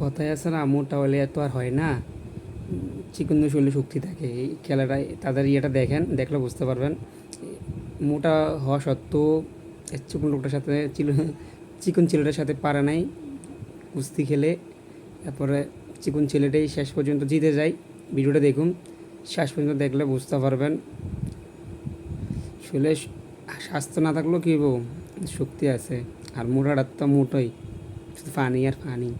কথায় আছে না, মোটা হলে তো আর হয় না। চিকন শরীরে শক্তি থাকে। এই খেলাটায় তাদের ইয়েটা দেখেন, দেখলে বুঝতে পারবেন। মোটা হওয়া সত্ত্বেও চিকন লোকটার সাথে চিল, চিকন ছেলেটার সাথে পারে নাই। কুস্তি খেলে, তারপরে চিকন ছেলেটাই শেষ পর্যন্ত জিতে যায়। ভিডিওটা দেখুন, শেষ পর্যন্ত দেখলে বুঝতে পারবেন। শরীরে স্বাস্থ্য না থাকলেও কী শক্তি আছে। আর মোটাটার তো মোটোই, শুধু পানি আর পানি